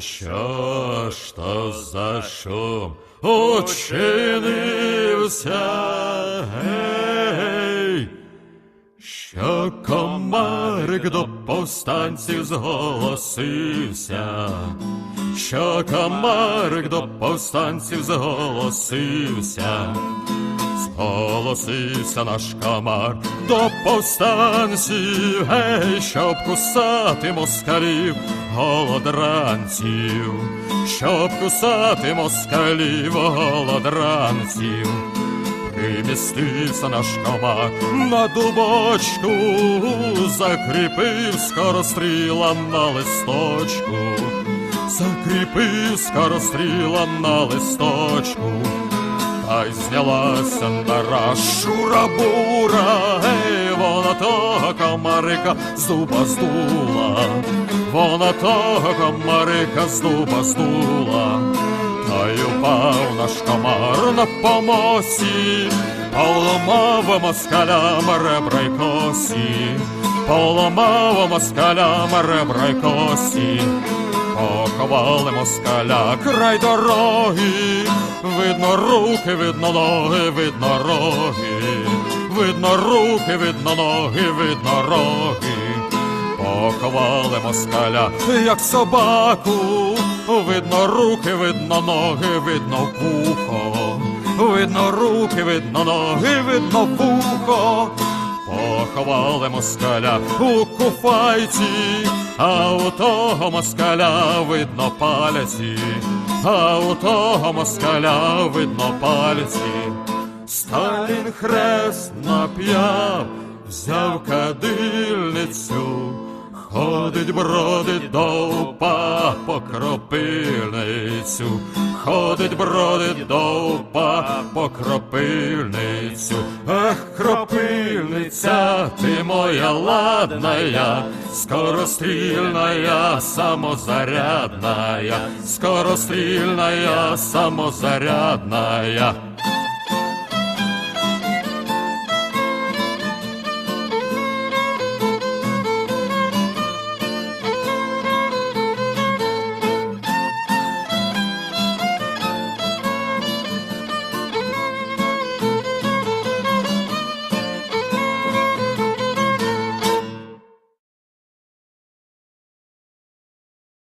Що ж то за шум учинився? Гей, що комарик до повстанців зголосився, що комарик до повстанців зголосився. Зголосився наш комар до повстанців, гей, щоб кусати москалів, голодранців, щоб кусати москалів, голодранців. Примістився наш комар на дубочку, закріпив скоростріла на листочку, закріпив скоростріла на листочку. Й знялася нара шура-бура, гей, вона того комарика з здула, вона того комарика з здула, та й упав наш комар на помосі, поламав москалям ребра й косі, поламав москалям ребра й косі. Поховали москаля край дороги, руки, видно ноги, видно роги, видно руки, видно ноги, видно роги. Поховали москаля, як собаку, видно руки, видно ноги, видно вухо, видно руки, видно ноги, видно вухо. Поховали москаля у куфайці, а у того москаля видно пальці, а у того москаля видно пальці. Сталін хрест нап'яв, взяв кадильницю, ходить, бродить довпа по кропильницю, ходить, бродить довпа по кропильницю. Ах, кропильниця, ти моя ладная, скорострільная, самозарядная, скорострільная, самозарядная.